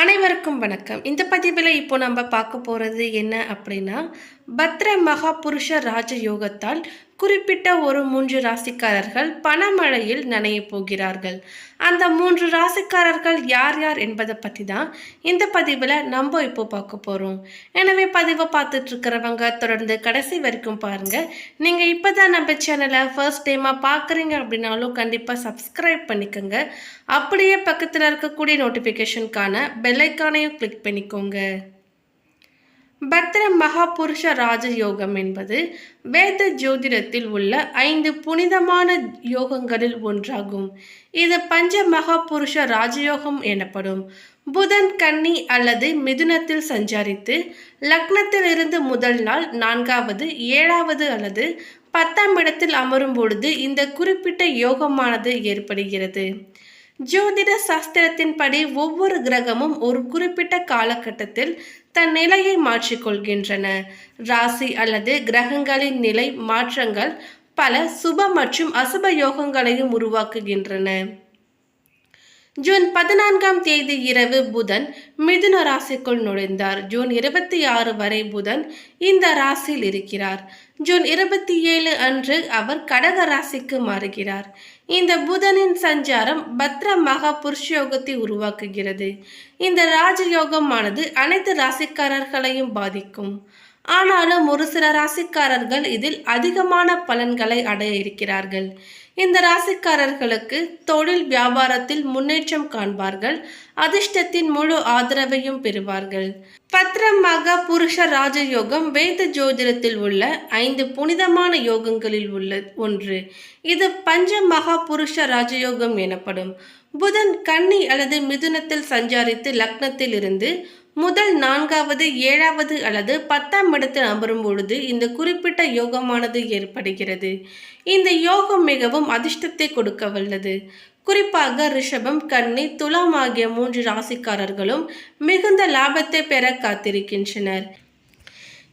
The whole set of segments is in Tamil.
அனைவருக்கும் வணக்கம். இந்த பதிவில் இப்போ நம்ம பார்க்க போகிறது என்ன அப்படின்னா பத்ர மகா புருஷ ராஜ யோகத்தால் குறிப்பிட்ட ஒரு மூன்று ராசிக்காரர்கள் பணமழையில் நனைய போகிறார்கள். அந்த மூன்று ராசிக்காரர்கள் யார் யார் என்பதை பற்றி தான் இந்த பதிவில் நம்ம இப்போ பார்க்க போகிறோம் எனவே பதிவை பார்த்துட்டு இருக்கிறவங்க தொடர்ந்து கடைசி வரைக்கும் பாருங்கள் நீங்கள் இப்போ தான் நம்ம சேனலை ஃபர்ஸ்ட் டைமாக பார்க்குறீங்க அப்படின்னாலும் கண்டிப்பாக சப்ஸ்கிரைப் பண்ணிக்கோங்க. அப்படியே பக்கத்தில் இருக்கக்கூடிய நோட்டிஃபிகேஷனுக்கான பெல்லைக்கானையும் கிளிக் பண்ணிக்கோங்க. பத்ர மகாபுருஷ ராஜயோகம் என்பது வேத ஜோதிடத்தில் உள்ள ஐந்து புனிதமான யோகங்களில் ஒன்றாகும். இது பஞ்ச மகாபுருஷ ராஜயோகம் எனப்படும். புதன் கன்னி அல்லது மிதுனத்தில் சஞ்சரித்து லக்னத்திலிருந்து முதல் நாள் நான்காவது ஏழாவது அல்லது பத்தாம் இடத்தில் அமரும் பொழுது இந்த குறிப்பிட்ட யோகமானது ஏற்படுகிறது. ஜோதிட சாஸ்திரத்தின்படி ஒவ்வொரு கிரகமும் ஒரு குறிப்பிட்ட காலகட்டத்தில் தன் நிலையை மாற்றிக்கொள்கின்றன ராசி அல்லது கிரகங்களின் நிலை மாற்றங்கள் பல சுப மற்றும் அசுப யோகங்களையும் உருவாக்குகின்றன. ஜூன் பதினான்காம் தேதி இரவு புதன் மிதுன ராசிக்குள் நுழைந்தார். ஜூன் இருபத்தி ஆறு வரை புதன் இந்த ராசியில் இருக்கிறார். ஜூன் இருபத்தி ஏழு அன்று அவர் கடக ராசிக்கு மாறுகிறார். இந்த புதனின் சஞ்சாரம் பத்ர மகா புருஷயோகத்தை உருவாக்குகிறது. இந்த ராஜயோகமானது அனைத்து ராசிக்காரர்களையும் பாதிக்கும். ஆனாலும் ஒரு சில ராசிக்காரர்கள் இதில் அதிகமான பலன்களை அடைய இருக்கிறார்கள். இந்த ராசிக்காரர்களுக்கு தொழில் வியாபாரத்தில் முன்னேற்றம் காண்பார்கள். அதிர்ஷ்டத்தின் முழு ஆதரவையும் பெறுவார்கள். பத்திரமாக புருஷ ராஜயோகம் வேத ஜோதிடத்தில் உள்ள ஐந்து புனிதமான யோகங்களில் உள்ள ஒன்று. இது பஞ்ச மகா புருஷ ராஜயோகம் எனப்படும். புதன் கன்னி அல்லது மிதுனத்தில் சஞ்சாரித்து லக்னத்தில் இருந்து முதல் நான்காவது ஏழாவது அல்லது பத்தாம் இடத்தில் அமரும் பொழுது இந்த குறிப்பிட்ட யோகமானது ஏற்படுகிறது. இந்த யோகம் மிகவும் அதிர்ஷ்டத்தை கொடுக்க வல்லது குறிப்பாக ரிஷபம் கன்னி துலாம் ஆகிய மூன்று ராசிக்காரர்களும் மிகுந்த லாபத்தை பெற காத்திருக்கின்றனர்.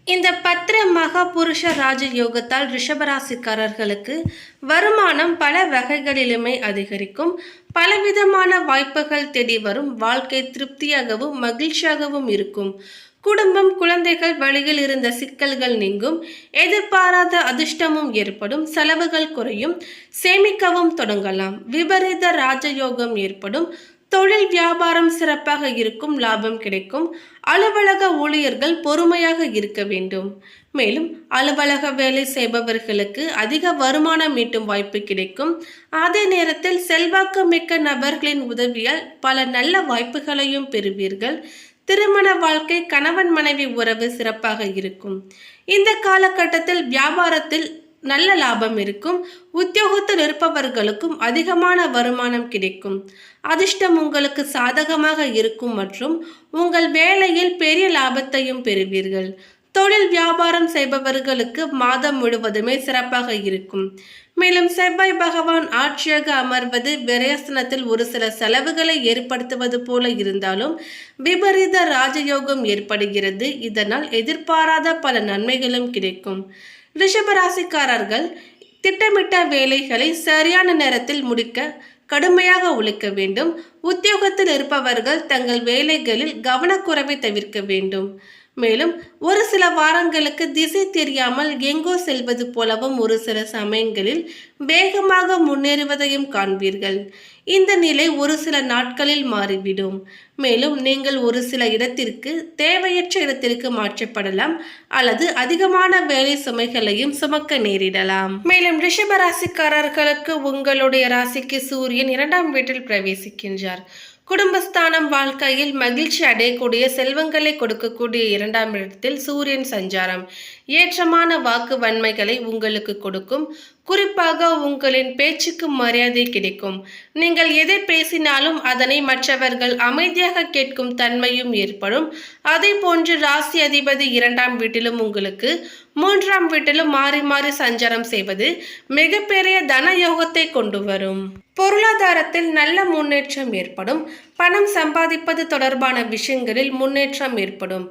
இந்த பத்திர மகா புருஷ ராஜ யோகத்தால் ரிஷபராசிக்காரர்களுக்கு வருமானம் பல வகைகளிலுமே அதிகரிக்கும். பலவிதமான வாய்ப்புகள் தேடி வரும். வாழ்க்கை திருப்தியாகவும் மகிழ்ச்சியாகவும் இருக்கும். குடும்பம் குழந்தைகள் வழியில் இருந்த சிக்கல்கள் நீங்கும். எதிர்பாராத அதிர்ஷ்டமும் ஏற்படும். செலவுகள் குறையும். சேமிக்கவும் தொடங்கலாம். விபரீத ராஜயோகம் ஏற்படும். தொழில் வியாபாரம் சிறப்பாக இருக்கும் லாபம் கிடைக்கும். அலுவலக ஊழியர்கள் பொறுமையாக இருக்க வேண்டும். மேலும் அலுவலக வேலை செய்பவர்களுக்கு அதிக வருமானம் ஈட்டும் வாய்ப்பு கிடைக்கும். அதே நேரத்தில் செல்வாக்கு மிக்க நபர்களின் உதவியால் பல நல்ல வாய்ப்புகளையும் பெறுவீர்கள். திருமண வாழ்க்கை கணவன் மனைவி உறவு சிறப்பாக இருக்கும். இந்த காலகட்டத்தில் வியாபாரத்தில் நல்ல லாபம் இருக்கும். உத்தியோகத்தில் இருப்பவர்களுக்கும் அதிகமான வருமானம் கிடைக்கும். அதிர்ஷ்டம் உங்களுக்கு சாதகமாக இருக்கும் மற்றும் உங்கள் வேலையில் பெரிய லாபத்தையும் பெறுவீர்கள். தொழில் வியாபாரம் செய்பவர்களுக்கு மாதம் முழுவதுமே சிறப்பாக இருக்கும். மேலும் செவ்வாய் பகவான் ஆட்சியாக அமர்வது விரயசனத்தில் ஒரு சில செலவுகளை ஏற்படுத்துவது போல இருந்தாலும் விபரீத ராஜயோகம் ஏற்படுகிறது. இதனால் எதிர்பாராத பல நன்மைகளும் கிடைக்கும். ரிஷபராசிக்காரர்கள் திட்டமிட்ட வேலைகளை சரியான நேரத்தில் முடிக்க கடுமையாக உழைக்க வேண்டும். உத்தியோகத்தில் இருப்பவர்கள் தங்கள் வேலைகளில் கவனக்குறைவை தவிர்க்க வேண்டும். மேலும் ஒரு சில வாரங்களுக்கு திசை தெரியாமல் எங்கோ செல்வது போலவும் ஒரு சில சமயங்களில் வேகமாக முன்னேறுவதையும் காண்பீர்கள். இந்த நிலை ஒரு சில நாட்களில் மாறிவிடும். மேலும் நீங்கள் ஒரு சில இடத்திற்கு தேவையற்ற இடத்திற்கு மாற்றப்படலாம் அல்லது அதிகமான வேலை சுமைகளையும் சுமக்க நேரிடலாம். மேலும் ரிஷப ராசிக்காரர்களுக்கு உங்களுடைய ராசிக்கு சூரியன் இரண்டாம் வீட்டில் பிரவேசிக்கின்றார். குடும்பஸ்தானம் வாழ்க்கையில் மகிழ்ச்சி அடையக்கூடிய செல்வங்களை கொடுக்கக்கூடிய இரண்டாம் இடத்தில் சூரியன் சஞ்சாரம். ஏற்றமான வாக்கு வன்மைகளை உங்களுக்கு கொடுக்கும். குறிப்பாக உங்களின் பேச்சுக்கு மரியாதை கிடைக்கும். நீங்கள் எதை பேசினாலும் அதனை மற்றவர்கள் அமைதியாக கேட்கும் தன்மையும் ஏற்படும். அதே போன்று ராசி அதிபதி இரண்டாம் வீட்டிலும் உங்களுக்கு மூன்றாம் வீட்டிலும் மாறி மாறி சஞ்சாரம் செய்வது மிகப்பெரிய தன யோகத்தை கொண்டு வரும். பொருளாதாரத்தில் நல்ல முன்னேற்றம் ஏற்படும். பணம் சம்பாதிப்பது தொடர்பான விஷயங்களில் முன்னேற்றம் ஏற்படும்.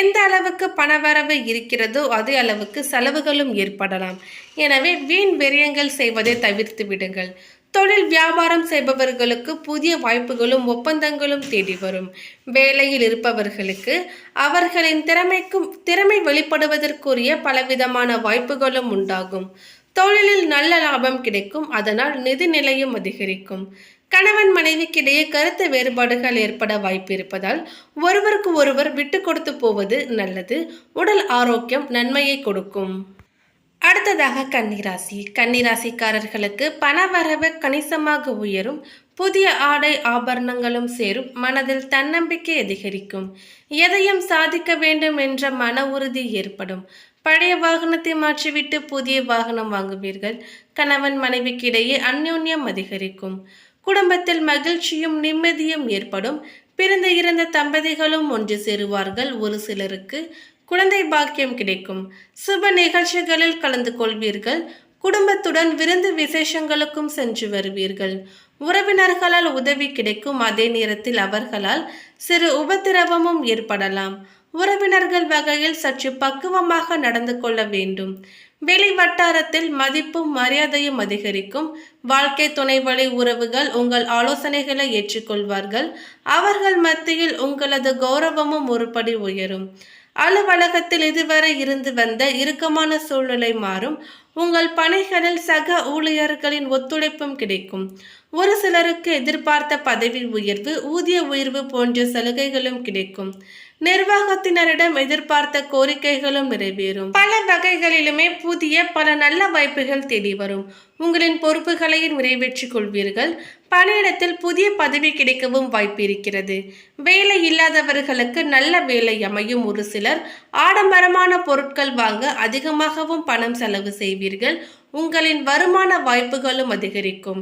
எந்த அளவுக்கு பணவரவு இருக்கிறதோ அதே அளவுக்கு செலவுகளும் ஏற்படலாம். எனவே வீண் விரயங்கள் செய்வதை தவிர்த்து விடுங்கள். தொழில் வியாபாரம் செய்பவர்களுக்கு புதிய வாய்ப்புகளும் ஒப்பந்தங்களும் தேடி வரும். வேலையில் இருப்பவர்களுக்கு அவர்களின் திறமைக்கும் திறமை வெளிப்படுவதற்குரிய பலவிதமான வாய்ப்புகளும் உண்டாகும். தொழிலில் நல்ல லாபம் கிடைக்கும் அதனால் நிதி நிலையும் அதிகரிக்கும். கணவன் மனைவிக்கிடையே கருத்து வேறுபாடுகள் ஏற்பட வாய்ப்பு இருப்பதால் ஒருவருக்கு ஒருவர் விட்டு கொடுத்து போவது நல்லது. உடல் ஆரோக்கியம் நன்மையை கொடுக்கும். அடுத்ததாக கன்னிராசி. கன்னிராசிக்காரர்களுக்கு பணவரவு கணிசமாக உயரும். புதிய ஆடை ஆபரணங்களும் சேரும். மனதில் தன்னம்பிக்கை அதிகரிக்கும். எதையும் சாதிக்க வேண்டும் என்ற மன உறுதி ஏற்படும். பழைய வாகனத்தை மாற்றிவிட்டு புதிய வாகனம் வாங்குவீர்கள். கணவன் மனைவிக்கிடையே அந்யோன்யம் அதிகரிக்கும். குடும்பத்தில் மகிழ்ச்சியும் நிம்மதியும் ஏற்படும். பிறந்த இறந்த தம்பதிகளும் ஒன்று சேருவார்கள். ஒரு சிலருக்கு குழந்தை பாக்கியம் கிடைக்கும். சுப நிகழ்ச்சிகளில் கலந்து கொள்வீர்கள். குடும்பத்துடன் விருந்து விசேஷங்களுக்கும் சென்று வருவீர்கள். உறவினர்களால் உதவி கிடைக்கும். அதே நேரத்தில் அவர்களால் சிறு உபத்திரவமும் ஏற்படலாம். உறவினர்கள் வகையில் சற்று பக்குவமாக நடந்து கொள்ள வேண்டும். வெளி வட்டாரத்தில் மதிப்பும் மரியாதையும் அதிகரிக்கும். வாழ்க்கை துணை வழி உறவுகள் உங்கள் ஆலோசனைகளை ஏற்றுக்கொள்வார்கள். அவர்கள் மத்தியில் உங்களது கௌரவமும் ஒருபடி உயரும். அலுவலகத்தில் இதுவரை இருந்து வந்த இறுக்கமான சூழ்நிலை மாறும். உங்கள் பணிகளில் சக ஊழியர்களின் ஒத்துழைப்பும் கிடைக்கும். ஒரு சிலருக்கு எதிர்பார்த்த பதவி உயர்வு ஊதிய உயர்வு போன்ற சலுகைகளும் கிடைக்கும். நிர்வாகத்தினரிடம் எதிர்பார்த்த கோரிக்கைகளும் நிறைவேறும். பல வகைகளிலுமே புதிய பல நல்ல வாய்ப்புகள் தேடி வரும். உங்களின் பொறுப்புகளை நிறைவேற்றிக் கொள்வீர்கள். பணியிடத்தில் புதிய பதவி கிடைக்கவும் வாய்ப்பு இருக்கிறது. வேலை இல்லாதவர்களுக்கு நல்ல வேலை அமையும் ஒரு சிலர் ஆடம்பரமான பொருட்கள் வாங்க அதிகமாகவும் பணம் செலவு செய்வீர்கள். உங்களின் வருமான வாய்ப்புகளும் அதிகரிக்கும்.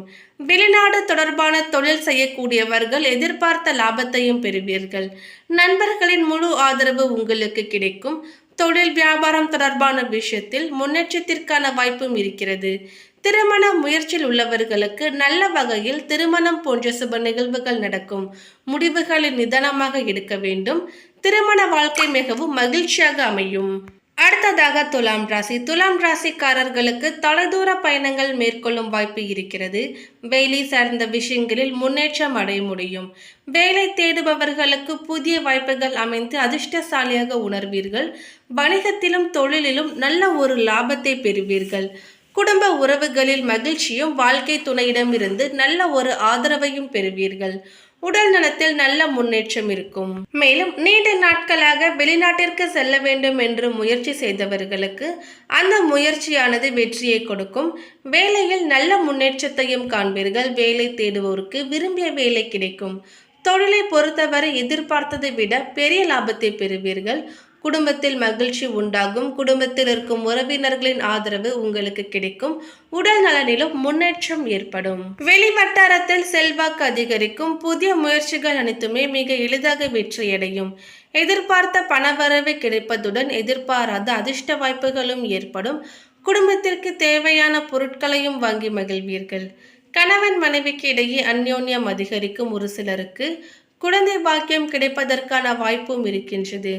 வெளிநாடு தொடர்பான தொழில் செய்யக்கூடியவர்கள் எதிர்பார்த்த லாபத்தையும் பெறுவீர்கள். நண்பர்களின் முழு ஆதரவு உங்களுக்கு கிடைக்கும். தொழில் வியாபாரம் தொடர்பான விஷயத்தில் முன்னேற்றத்திற்கான வாய்ப்பும் இருக்கிறது. திருமண முயற்சியில் உள்ளவர்களுக்கு நல்ல வகையில் திருமணம் போன்ற சுப நிகழ்வுகள் நடக்கும். முடிவுகளை நிதானமாக எடுக்க வேண்டும். திருமண வாழ்க்கை மிகவும் மகிழ்ச்சியாக அமையும். அடுத்ததாக துலாம் ராசி. துலாம் ராசிக்காரர்களுக்கு தொலைதூர பயணங்கள் மேற்கொள்ளும் வாய்ப்பு இருக்கிறது. வேலை சார்ந்த விஷயங்களில் முன்னேற்றம் அடைய முடியும். வேலை தேடுபவர்களுக்கு புதிய வாய்ப்புகள் அமைந்து அதிர்ஷ்டசாலியாக உணர்வீர்கள். வணிகத்திலும் தொழிலிலும் நல்ல ஒரு லாபத்தை பெறுவீர்கள். குடும்ப உறவுகளில் மகிழ்ச்சியும் வாழ்க்கை துணையிடமிருந்து நல்ல ஒரு ஆதரவையும் பெறுவீர்கள். உடல் நலத்தில் நல்ல முன்னேற்றம் இருக்கும். மேலும் நீண்ட நாட்களாக வெளிநாட்டிற்கு செல்ல வேண்டும் என்று முயற்சி செய்தவர்களுக்கு அந்த முயற்சியானது வெற்றியை கொடுக்கும். வேலையில் நல்ல முன்னேற்றத்தையும் காண்பீர்கள். வேலை தேடுவோருக்கு விரும்பிய வேலை கிடைக்கும். தொழிலை பொறுத்தவரை எதிர்பார்த்ததை விட பெரிய லாபத்தை பெறுவீர்கள். குடும்பத்தில் மகிழ்ச்சி உண்டாகும் குடும்பத்தில் இருக்கும் உறவினர்களின் ஆதரவு உங்களுக்கு கிடைக்கும். உடல் நலனிலும் முன்னேற்றம் ஏற்படும். வெளி வட்டாரத்தில் செல்வாக்கு அதிகரிக்கும். புதிய முயற்சிகள் அனைத்துமே மிக எளிதாக வெற்றியடையும். எதிர்பார்த்த பணவரவு கிடைப்பதுடன் எதிர்பாராத அதிர்ஷ்ட வாய்ப்புகளும் ஏற்படும். குடும்பத்திற்கு தேவையான பொருட்களையும் வாங்கி மகிழ்வீர்கள். கணவன் மனைவிக்கு இடையே அந்யோன்யம் அதிகரிக்கும் ஒரு சிலருக்கு குழந்தை பாக்கியம் கிடைப்பதற்கான வாய்ப்பும் இருக்கின்றது.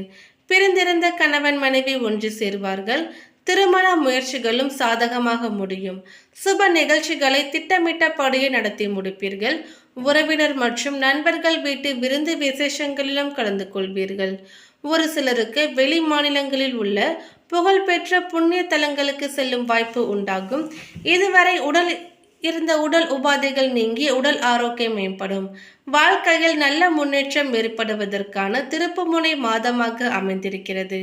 பிரிந்திருந்த கணவன் மனைவி ஒன்று சேர்வார்கள். திருமண முயற்சிகளும் சாதகமாக முடியும். சுப நிகழ்ச்சிகளை திட்டமிட்டபடியே நடத்தி முடிப்பீர்கள். உறவினர் மற்றும் நண்பர்கள் வீட்டு விருந்து விசேஷங்களிலும் கலந்து கொள்வீர்கள். ஒரு சிலருக்கு வெளி மாநிலங்களில் உள்ள புகழ்பெற்ற புண்ணிய தலங்களுக்கு செல்லும் வாய்ப்பு உண்டாகும். இதுவரை உடல் இருந்த உடல் உபாதைகள் நீங்கி உடல் ஆரோக்கியம் மேம்படும். வாழ்க்கையில் நல்ல முன்னேற்றம் ஏற்படுவதற்கான திருப்புமுனை மாதமாக அமைந்திருக்கிறது.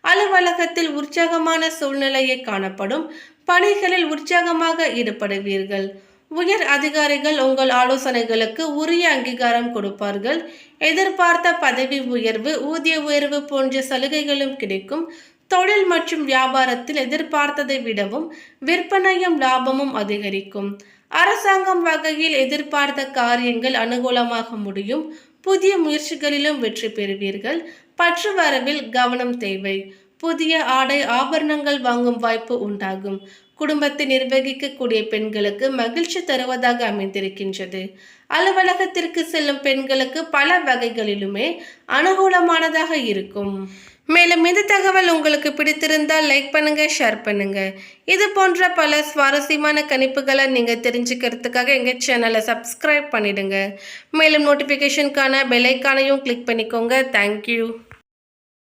அலுவலகத்தில் உற்சாகமான சூழ்நிலையை காணப்படும். பணிகளில் உற்சாகமாக ஈடுபடுவீர்கள். உயர் அதிகாரிகள் உங்கள் ஆலோசனைகளுக்கு உரிய அங்கீகாரம் கொடுப்பார்கள். எதிர்பார்த்த பதவி உயர்வு ஊதிய உயர்வு போன்ற சலுகைகளும் கிடைக்கும். தொழில் மற்றும் வியாபாரத்தில் எதிர்பார்த்ததை விடவும் விற்பனையும் லாபமும் அதிகரிக்கும். அரசாங்கம் வகையில் எதிர்பார்த்த காரியங்கள் அனுகூலமாக முடியும். புதிய முயற்சிகளிலும் வெற்றி பெறுவீர்கள். பற்று வரவில் கவனம் தேவை. புதிய ஆடை ஆபரணங்கள் வாங்கும் வாய்ப்பு உண்டாகும். குடும்பத்தை நிர்வகிக்கக்கூடிய பெண்களுக்கு மகிழ்ச்சி தருவதாக அமைந்திருக்கின்றது. அலுவலகத்திற்கு செல்லும் பெண்களுக்கு பல வகைகளிலுமே அனுகூலமானதாக இருக்கும். மேலும் இந்த தகவல் உங்களுக்கு பிடித்திருந்தால் லைக் பண்ணுங்க ஷேர் பண்ணுங்க. இது போன்ற பல சுவாரஸ்யமான கணிப்புகளை நீங்கள் தெரிஞ்சுக்கிறதுக்காக எங்கள் சேனலை சப்ஸ்கிரைப் பண்ணிடுங்க. மேலும் நோட்டிஃபிகேஷனுக்கான பெல் ஐக்கானையும் கிளிக் பண்ணிக்கோங்க. Thank you